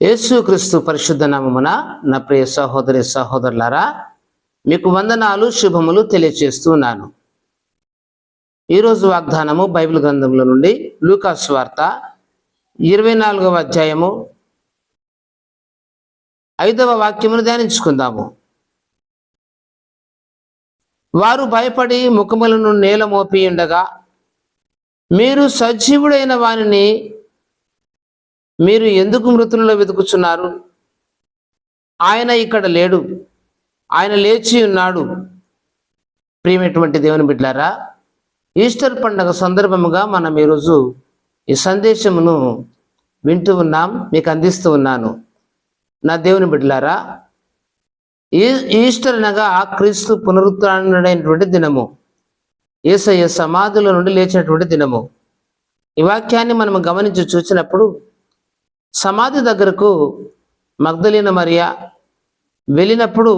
యేసుక్రీస్తు పరిశుద్ధ నామమున నా ప్రియ సహోదరి సహోదరులారా మీకు వందనాలు శుభములు తెలియచేస్తున్నాను ఈరోజు వాగ్దానము బైబిల్ గ్రంథంలో నుండి లూకాస్ వార్త ఇరవై నాలుగవ అధ్యాయము ఐదవ వాక్యమును ధ్యానించుకుందాము. వారు భయపడి ముఖములను నేల మోపి ఉండగా మీరు సజీవుడైన వారిని మీరు ఎందుకు మృతులలో వెతుకుచున్నారు? ఆయన ఇక్కడ లేడు. ఆయన లేచి ఉన్నాడు. ప్రియమైనటువంటి దేవుని బిడ్డారా ఈస్టర్ పండగ సందర్భముగా మనం ఈరోజు ఈ సందేశమును వింటూ ఉన్నాం మీకు అందిస్తూ ఉన్నాను. నా దేవుని బిడ్డలారా ఈ ఈస్టర్ అనగా క్రీస్తు పునరుత్డైనటువంటి దినము. ఏసయ్య సమాధుల నుండి లేచినటువంటి దినము. ఈ వాక్యాన్ని మనం గమనించి చూసినప్పుడు సమాధి దగ్గరకు మగ్ధలీన మరియా వెళ్ళినప్పుడు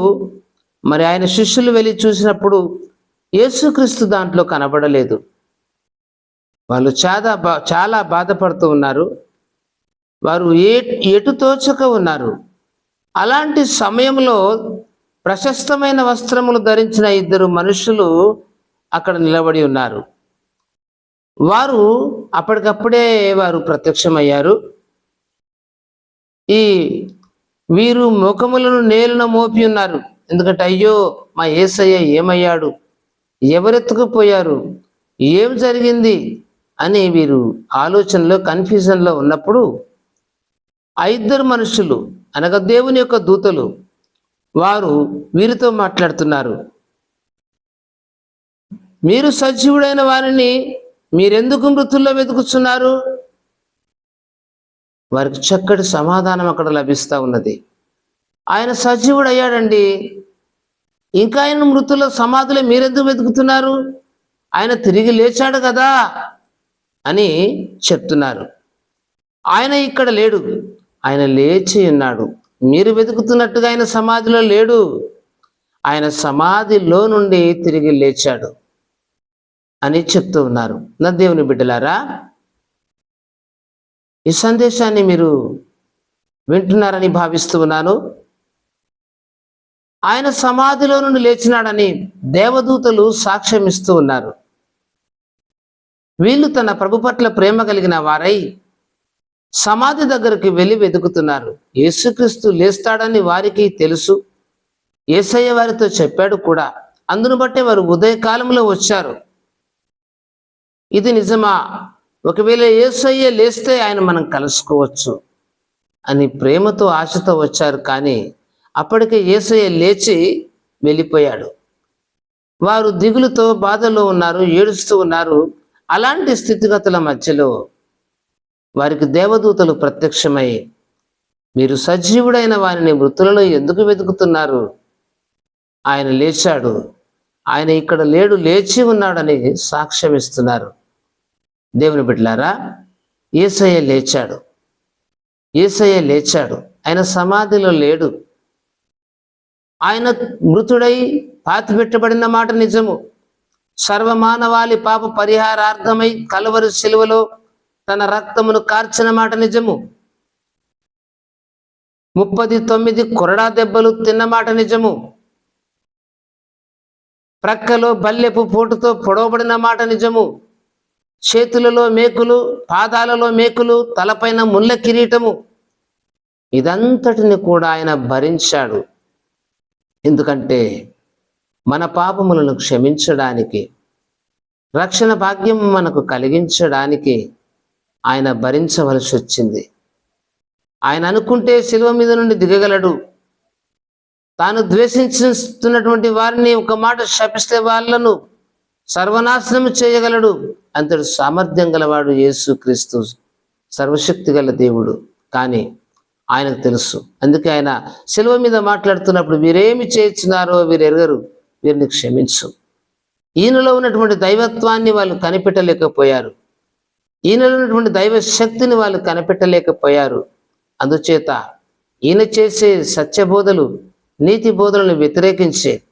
మరి ఆయన శిష్యులు వెళ్ళి చూసినప్పుడు యేసుక్రీస్తు దాంట్లో కనబడలేదు. వాళ్ళు చాలా బా చాలా బాధపడుతూ ఉన్నారు. వారు ఏ ఎటు తోచక ఉన్నారు. అలాంటి సమయంలో ప్రశస్తమైన వస్త్రములు ధరించిన ఇద్దరు మనుషులు అక్కడ నిలబడి ఉన్నారు. వారు అప్పటికప్పుడే వారు ప్రత్యక్షమయ్యారు. ఈ వీరు ముఖములను నేలున మోపి ఉన్నారు. ఎందుకంటే అయ్యో మా ఏసయ్య ఏమయ్యాడు? ఎవరెత్తుకుపోయారు ఏం జరిగింది? అని వీరు ఆలోచనలో కన్ఫ్యూజన్లో ఉన్నప్పుడు ఆ ఇద్దరు మనుషులు అనగా దేవుని యొక్క దూతలు వారు వీరితో మాట్లాడుతున్నారు. మీరు సజీవుడైన వారిని మీరెందుకు మృతుల్లో వెతుకుతున్నారు? వారికి చక్కటి సమాధానం అక్కడ లభిస్తూ ఉన్నది. ఆయన సజీవుడు అయ్యాడండి ఇంకా ఆయన మృతుల సమాధులే మీరెందుకు వెతుకుతున్నారు? ఆయన తిరిగి లేచాడు కదా అని చెప్తున్నారు. ఆయన ఇక్కడ లేడు. ఆయన లేచి ఉన్నాడు. మీరు వెతుకుతున్నట్టుగా ఆయన సమాధిలో లేడు. ఆయన సమాధిలో నుండి తిరిగి లేచాడు అని చెప్తూ ఉన్నారు. నా దేవుని బిడ్డలారా ఈ సందేశాన్ని మీరు వింటున్నారని భావిస్తూ ఉన్నాను. ఆయన సమాధిలో నుండి లేచినాడని దేవదూతలు సాక్ష్యం ఇస్తూ ఉన్నారు. వీళ్ళు తన ప్రభు పట్ల ప్రేమ కలిగిన వారై సమాధి దగ్గరికి వెళ్ళి వెతుకుతున్నారు. యేసుక్రీస్తు లేస్తాడని వారికి తెలుసు. ఏసయ్య వారితో చెప్పాడు కూడా. అందును బట్టే వారు ఉదయకాలంలో వచ్చారు. ఇది నిజమా? ఒకవేళ ఏసయ్య లేస్తే ఆయన మనం కలుసుకోవచ్చు అని ప్రేమతో ఆశతో వచ్చారు కానీ అప్పటికే ఏసయ్య లేచి వెళ్ళిపోయాడు. వారు దిగులుతో బాధలో ఉన్నారు ఏడుస్తూ ఉన్నారు. అలాంటి స్థితిగతుల మధ్యలో వారికి దేవదూతలు ప్రత్యక్షమై మీరు సజీవుడైన వారిని మృతులలో ఎందుకు వెతుకుతున్నారు? ఆయన లేచాడు. ఆయన ఇక్కడ లేడు లేచి ఉన్నాడని సాక్ష్యం ఇస్తున్నారు దేవుని బిడ్డలారా ఏసయ్య లేచాడు. ఏసయ్య లేచాడు. ఆయన సమాధిలో లేడు. ఆయన మృతుడై పాతిపెట్టబడిన మాట నిజము. సర్వమానవాళి పాప పరిహారార్థమై కలవరు శిలువలో తన రక్తమును కార్చిన మాట నిజము. ముప్పది తొమ్మిది కొరడా దెబ్బలు తిన్న మాట నిజము. ప్రక్కలో బల్లెపు పోటుతో పొడవబడిన మాట నిజము. చేతులలో మేకులు పాదాలలో మేకులు తలపైన ముళ్ళ కిరీటము. ఇదంతటిని కూడా ఆయన భరించాడు. ఎందుకంటే మన పాపములను క్షమించడానికి రక్షణ భాగ్యం మనకు కలిగించడానికి ఆయన భరించవలసి వచ్చింది. ఆయన అనుకుంటే శిలువ మీద నుండి దిగగలడు. తాను ద్వేషించుతున్నటువంటి వారిని ఒక మాట శపిస్తే వాళ్ళను సర్వనాశనం చేయగలడు అంతటి సామర్థ్యం గలవాడు యేసు క్రీస్తు సర్వశక్తి గల దేవుడు. కానీ ఆయనకు తెలుసు. అందుకే ఆయన సెలవు మీద మాట్లాడుతున్నప్పుడు వీరేమి చేస్తున్నారో వీరు ఎరగరు వీరిని క్షమించు. ఈయనలో ఉన్నటువంటి దైవత్వాన్ని వాళ్ళు కనిపెట్టలేకపోయారు. ఈయనలో ఉన్నటువంటి దైవ శక్తిని వాళ్ళు కనిపెట్టలేకపోయారు. అందుచేత ఈయన చేసే సత్యబోధలు నీతి బోధలను వ్యతిరేకించే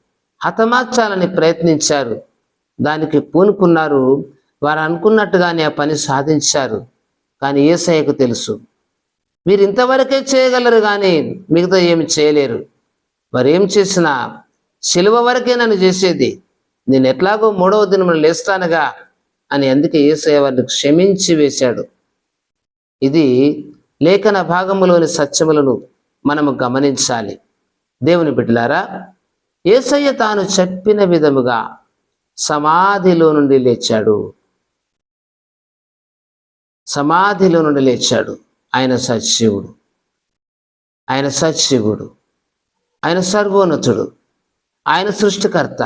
హతమార్చాలని ప్రయత్నించారు. దానికి పూనుకున్నారు. వారు అనుకున్నట్టుగానే ఆ పని సాధించారు. కానీ ఏసయ్యకు తెలుసు. మీరు ఇంతవరకే చేయగలరు కానీ మిగతా ఏమి చేయలేరు. మరి ఏం చేసినా సిలువ వరకే నన్ను చేసేది. నేను ఎట్లాగో మూడవ దినమున లేస్తానుగా అని అందుకే ఏసయ్య వారిని క్షమించి వేశాడు. ఇది లేఖన భాగములోని సత్యములను మనము గమనించాలి. దేవుని బిడ్డలారా ఏసయ్య తాను చెప్పిన విధముగా సమాధిలో నుండి లేచాడు. సమాధిలో నుండి లేచాడు. ఆయన సత్శివుడు ఆయన సత్శివుడు ఆయన సర్వోన్నతుడు. ఆయన సృష్టికర్త.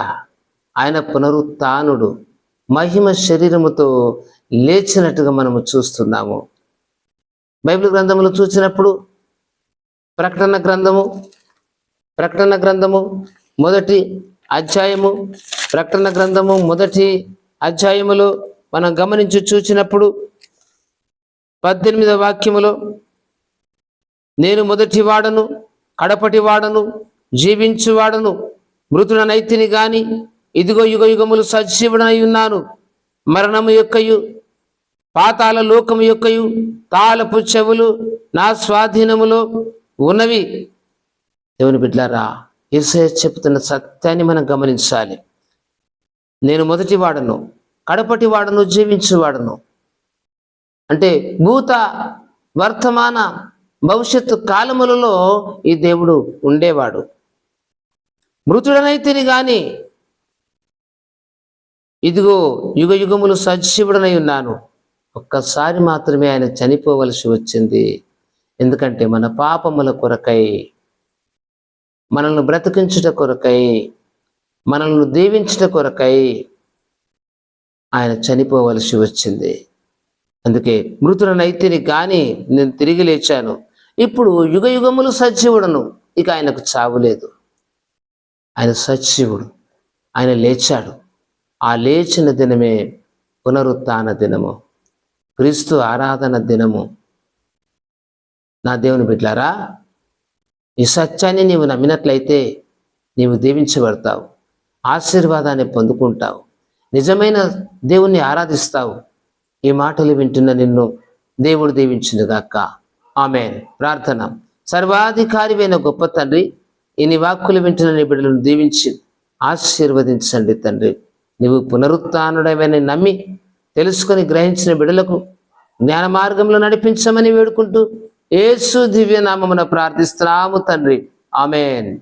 ఆయన పునరుత్నుడు. మహిమ శరీరముతో లేచినట్టుగా మనము చూస్తున్నాము. బైబిల్ గ్రంథములు చూసినప్పుడు ప్రకటన గ్రంథము ప్రకటన గ్రంథము మొదటి అధ్యాయము ప్రకటన గ్రంథము మొదటి అధ్యాయములో మనం గమనించి చూచినప్పుడు పద్దెనిమిదవ వాక్యములో నేను మొదటి వాడను కడపటి వాడను జీవించువాడను మృతుడనైతిని గాని ఇదిగో యుగ యుగములు సజీవుడనై ఉన్నాను. మరణము యొక్కయు పాతాల లోకము యొక్కయు తాళపు చెవులు నా స్వాధీనములో ఉన్నవి. దేవుని బిడ్లారా ఇసే చెప్తున్న సత్యాన్ని మనం గమనించాలి. నేను మొదటి వాడను కడపటి వాడను జీవించేవాడను అంటే భూత వర్తమాన భవిష్యత్తు కాలములలో ఈ దేవుడు ఉండేవాడు. మృతుడనైతేని గాని ఇదిగో యుగ యుగములు సజీవుడనై ఉన్నాను. ఒక్కసారి మాత్రమే ఆయన చనిపోవలసి వచ్చింది. ఎందుకంటే మన పాపముల కొరకై మనల్ని బ్రతికించుట కొరకై మనల్ని దీవించుట కొరకై ఆయన చనిపోవలసి వచ్చింది. అందుకే మృతుడనైతిని కానీ నేను తిరిగి లేచాను. ఇప్పుడు యుగ యుగములు సజీవుడను ఇక ఆయనకు చావు లేదు. ఆయన సజీవుడు ఆయన లేచాడు. ఆ లేచిన దినమే పునరుత్న దినము. క్రీస్తు ఆరాధన దినము. నా దేవుని బిడ్లారా ఈ సత్యాన్ని నీవు నమ్మినట్లయితే నీవు దీవించబడతావు ఆశీర్వాదాన్ని పొందుకుంటావు నిజమైన దేవుణ్ణి ఆరాధిస్తావు. ఈ మాటలు వింటున్న నిన్ను దేవుడు దీవించునుగాక ఆమె ప్రార్థన. సర్వాధికారివైన గొప్ప తండ్రి ఇన్ని వాక్కులు వింటున్న నీ బిడ్డలను దీవించి ఆశీర్వదించండి తండ్రి. నీవు పునరుత్డమైన నమ్మి తెలుసుకొని గ్రహించిన బిడ్డలకు జ్ఞాన మార్గంలో నడిపించమని వేడుకుంటూ ఏసు దివ్యనామమున ప్రార్థిస్తున్నాము తండ్రి. ఆమెన్.